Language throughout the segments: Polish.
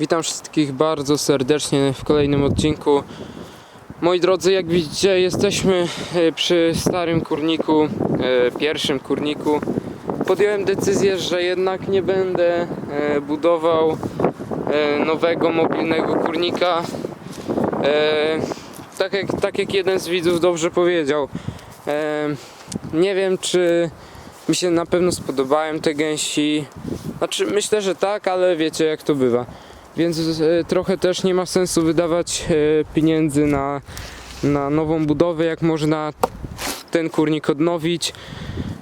Witam wszystkich bardzo serdecznie w kolejnym odcinku. Moi drodzy, jak widzicie, jesteśmy e, przy starym kurniku, e, pierwszym kurniku. Podjąłem decyzję, że jednak nie będę e, budował nowego mobilnego kurnika. Tak jak, tak jak jeden z widzów dobrze powiedział. Nie wiem, czy mi się na pewno spodobają te gęsi. Znaczy, myślę, że tak, ale wiecie jak to bywa. Więc e, trochę też nie ma sensu wydawać e, pieniędzy na, na nową budowę, jak można ten kurnik odnowić.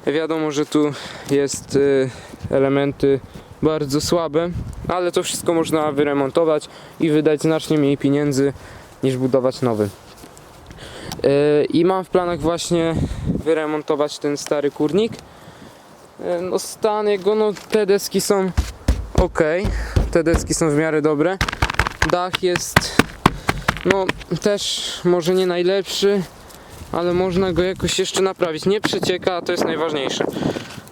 Wiadomo, że tu jest e, elementy bardzo słabe, ale to wszystko można wyremontować i wydać znacznie mniej pieniędzy niż budować nowy. I mam w planach właśnie wyremontować ten stary kurnik. No stan jego, no te deski są ok, te deski są w miarę dobre. Dach jest no też może nie najlepszy, ale można go jakoś jeszcze naprawić. Nie przecieka, a to jest najważniejsze.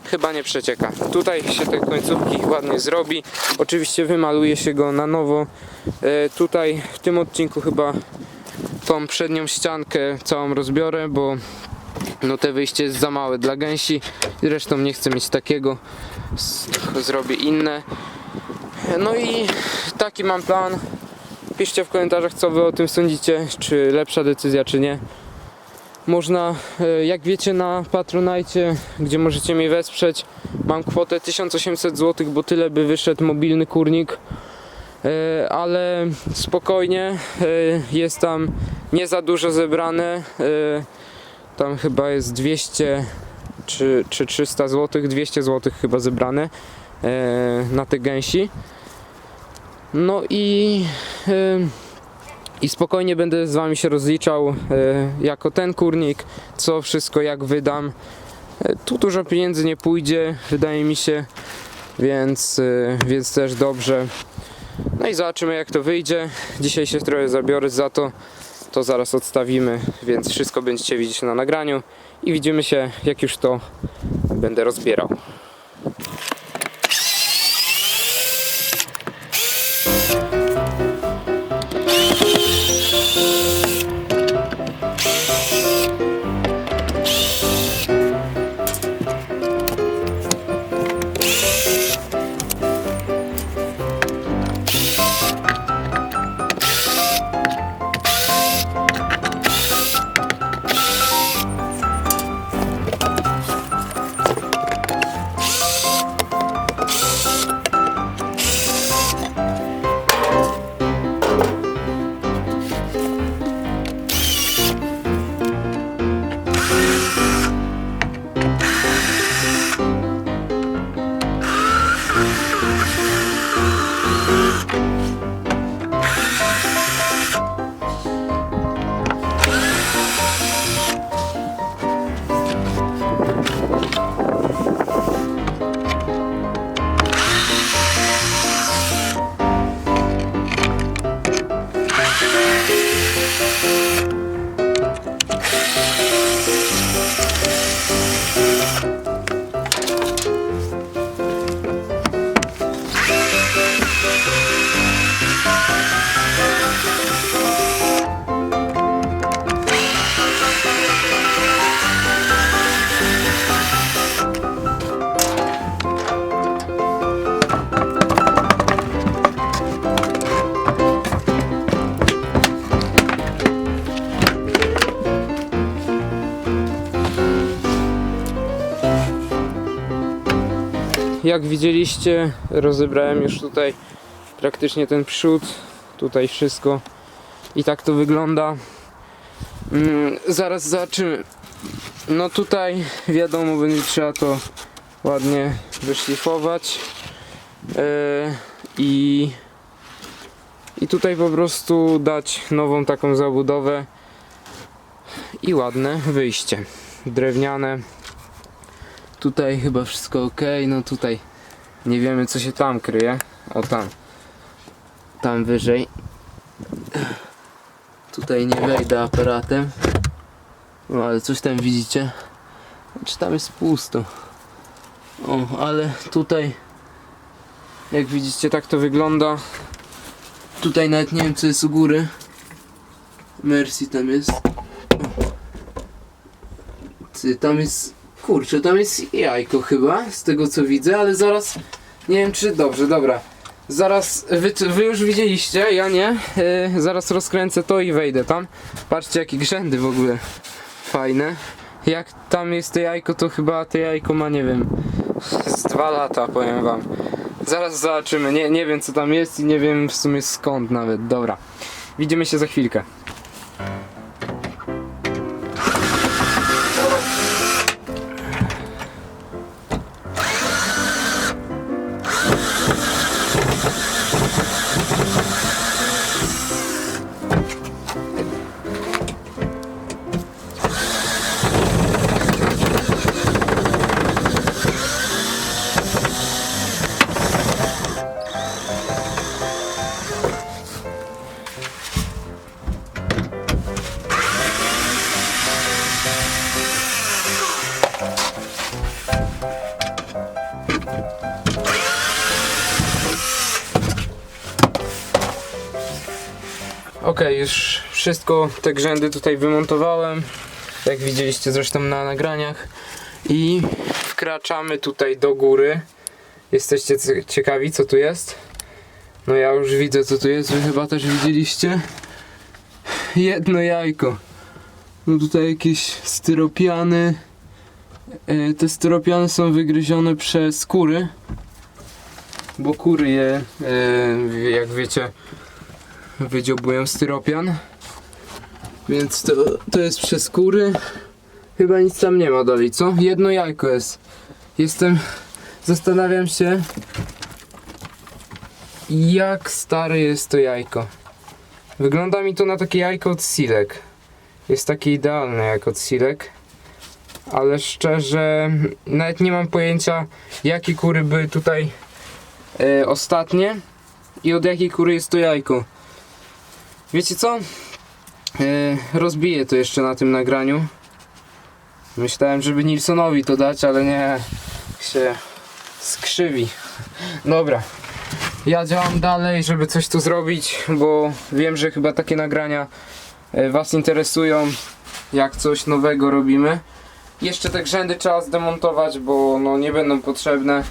Chyba nie przecieka. Tutaj się te końcówki ładnie zrobi. Oczywiście wymaluje się go na nowo. E, tutaj w tym odcinku chyba tą przednią ściankę całą rozbiorę, bo no te wyjście jest za małe dla gęsi. Zresztą nie chcę mieć takiego. Zrobię inne. No i taki mam plan. Piszcie w komentarzach, co wy o tym sądzicie, czy lepsza decyzja, czy nie. Można, e, jak wiecie, na Patronite, gdzie możecie mnie wesprzeć, mam kwotę 1800 zł, bo tyle by wyszedł mobilny kurnik. E, Ale spokojnie, e, jest tam nie za dużo zebrane. Tam chyba jest 200 czy, czy 300 zł, 200 zł chyba zebrane na te gęsi. No i, i spokojnie będę z wami się rozliczał e, jako ten kurnik, co wszystko jak wydam. E, Tu dużo pieniędzy nie pójdzie, wydaje mi się, więc, e, więc też dobrze. No i zobaczymy jak to wyjdzie. Dzisiaj się trochę zabiorę za to, to zaraz odstawimy, więc wszystko będziecie widzieć na nagraniu i widzimy się jak już to będę rozbierał. Jak widzieliście, rozebrałem już tutaj praktycznie ten przód, tutaj wszystko i tak to wygląda. Mm, zaraz zobaczymy. No tutaj wiadomo, będzie trzeba to ładnie wyszlifować Yy, i i tutaj po prostu dać nową taką zabudowę i ładne wyjście drewniane Tutaj chyba wszystko ok, no tutaj nie wiemy co się tam kryje. O tam. Tam wyżej. Tutaj nie wejdę aparatem. No ale coś tam widzicie? Czy tam jest pusto? O, ale tutaj jak widzicie tak to wygląda. Tutaj nawet nie wiem co jest u góry. Mercy tam jest. Tam jest. Kurczę, tam jest jajko chyba, z tego co widzę, ale zaraz. Nie wiem czy dobrze, dobra. Zaraz, wy, wy już widzieliście, ja nie. Yy, zaraz rozkręcę to i wejdę tam. Patrzcie jakie grzędy w ogóle. Fajne. Jak tam jest to jajko, to chyba to jajko ma, nie wiem, z dwa lata, powiem wam. Zaraz zobaczymy. Nie, nie wiem co tam jest i nie wiem w sumie skąd nawet. Dobra. Widzimy się za chwilkę. Okej, już wszystko te grzędy tutaj wymontowałem. Jak widzieliście zresztą na nagraniach. I wkraczamy tutaj do góry. Jesteście ciekawi co tu jest? No ja już widzę co tu jest, wy chyba też widzieliście. Jedno jajko. No tutaj jakieś styropiany. E, Te styropiany są wygryzione przez kury. Bo kury je, e, jak wiecie, wydziobują styropian. Więc to, to jest przez kury. Chyba nic tam nie ma dalej, co? Jedno jajko jest. Jestem. Zastanawiam się, jak stare jest to jajko. Wygląda mi to na takie jajko od silek. Jest takie idealne jak od silek. Ale szczerze, nawet nie mam pojęcia, jakie kury były tutaj e, ostatnie i od jakiej kury jest to jajko. Wiecie co? Yy, rozbiję to jeszcze na tym nagraniu. Myślałem, żeby Nilsonowi to dać, ale nie. Się skrzywi. Dobra. Ja działam dalej, żeby coś tu zrobić, bo wiem, że chyba takie nagrania e, Was interesują. Jak coś nowego robimy. Jeszcze te grzędy trzeba zdemontować, bo no nie będą potrzebne.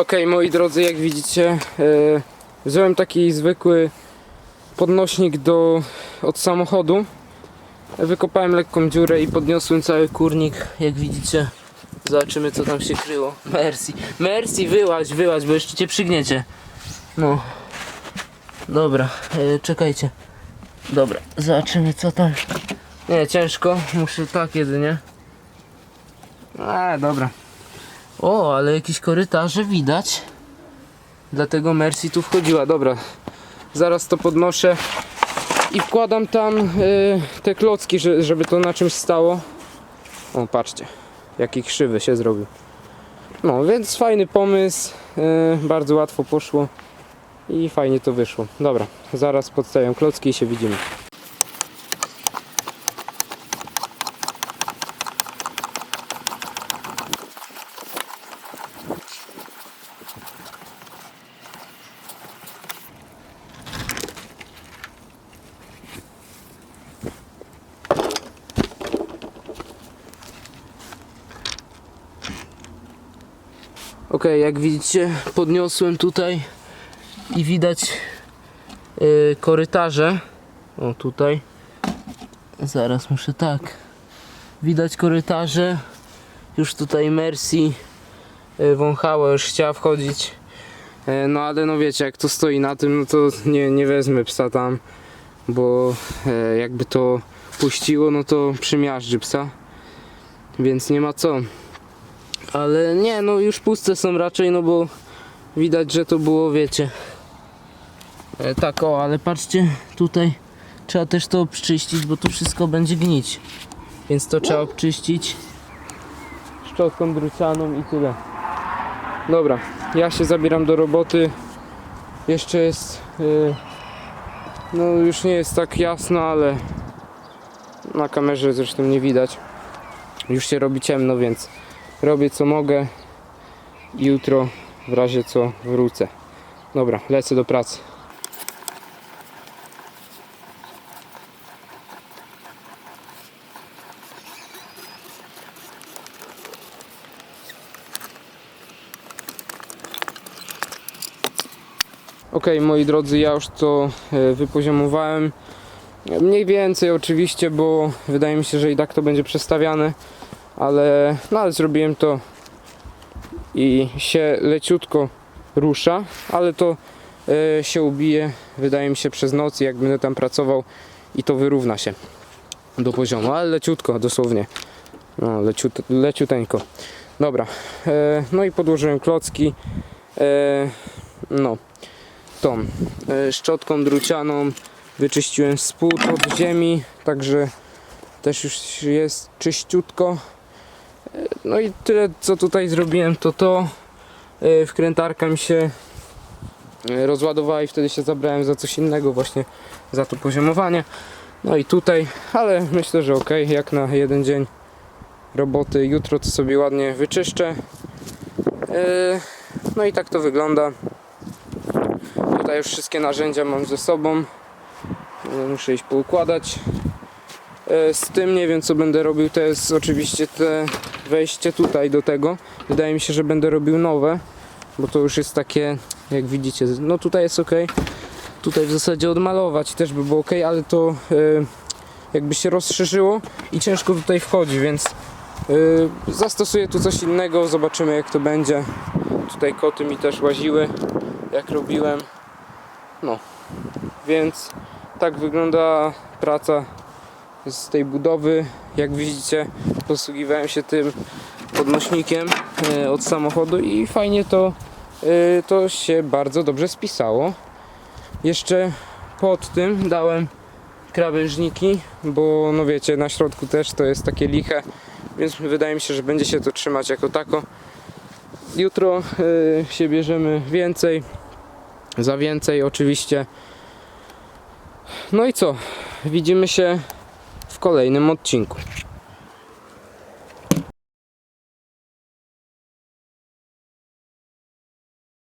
Okej, moi drodzy, jak widzicie, e, wziąłem taki zwykły podnośnik do, od samochodu. Wykopałem lekką dziurę i podniosłem cały kurnik, jak widzicie. Zobaczymy, co tam się kryło. Mercy, Mercy, wyłaź, wyłaź, bo jeszcze cię przygniecie. No. Dobra, e, czekajcie. Dobra, zobaczymy, co tam. Nie, ciężko, muszę tak jedynie. A, dobra. O, ale jakieś korytarze widać. Dlatego Mercy tu wchodziła. Dobra, zaraz to podnoszę i wkładam tam y, te klocki, że, żeby to na czymś stało. O, patrzcie, jaki krzywy się zrobił. No, więc fajny pomysł, y, bardzo łatwo poszło i fajnie to wyszło. Dobra, zaraz podstawiam klocki i się widzimy. Ok, jak widzicie, podniosłem tutaj i widać yy, korytarze. O, tutaj. Zaraz muszę tak. Widać korytarze. Już tutaj Mercy yy, wąchała, już chciała wchodzić. Yy, no ale no wiecie, jak to stoi na tym, no to nie, nie wezmę psa tam, bo yy, jakby to puściło, no to przymiażdży psa. Więc nie ma co. Ale nie, no już puste są raczej, no bo widać, że to było, wiecie. E, tak, o, ale patrzcie, tutaj trzeba też to obczyścić, bo tu wszystko będzie gnić. Więc to trzeba obczyścić szczotką drucianą i tyle. Dobra, ja się zabieram do roboty. Jeszcze jest. y, no, już nie jest tak jasno, ale na kamerze zresztą nie widać. Już się robi ciemno, więc robię co mogę. Jutro w razie co wrócę. Dobra, lecę do pracy. Ok, moi drodzy, ja już to e, wypoziomowałem. Mniej więcej oczywiście, bo wydaje mi się, że i tak to będzie przestawiane, ale, no, ale zrobiłem to i się leciutko rusza, ale to e, się ubije, wydaje mi się, przez noc, jak będę tam pracował i to wyrówna się do poziomu, ale leciutko, dosłownie. No, leciut, leciuteńko. Dobra, e, no i podłożyłem klocki. E, no, tą e, szczotką drucianą wyczyściłem spód od ziemi, także też już jest czyściutko. No i tyle co tutaj zrobiłem to to. E, Wkrętarka mi się e, rozładowała i wtedy się zabrałem za coś innego właśnie za to poziomowanie. No i tutaj, ale myślę, że ok, jak na jeden dzień roboty. Jutro to sobie ładnie wyczyszczę. E, No i tak to wygląda. Tutaj już wszystkie narzędzia mam ze sobą. Muszę iść poukładać. Z tym nie wiem co będę robił. To jest oczywiście te wejście tutaj do tego. Wydaje mi się, że będę robił nowe, bo to już jest takie, jak widzicie, no tutaj jest ok. Tutaj w zasadzie odmalować też by było ok, ale to e, jakby się rozszerzyło i ciężko tutaj wchodzi, więc e, zastosuję tu coś innego. Zobaczymy jak to będzie. Tutaj koty mi też łaziły, jak robiłem. No, więc tak wygląda praca z tej budowy. Jak widzicie, posługiwałem się tym podnośnikiem e, od samochodu i fajnie to, e, to się bardzo dobrze spisało. Jeszcze pod tym dałem krawężniki, bo no wiecie, na środku też to jest takie liche, więc wydaje mi się, że będzie się to trzymać jako tako. Jutro e, się bierzemy więcej, za więcej oczywiście. No i co? Widzimy się w kolejnym odcinku.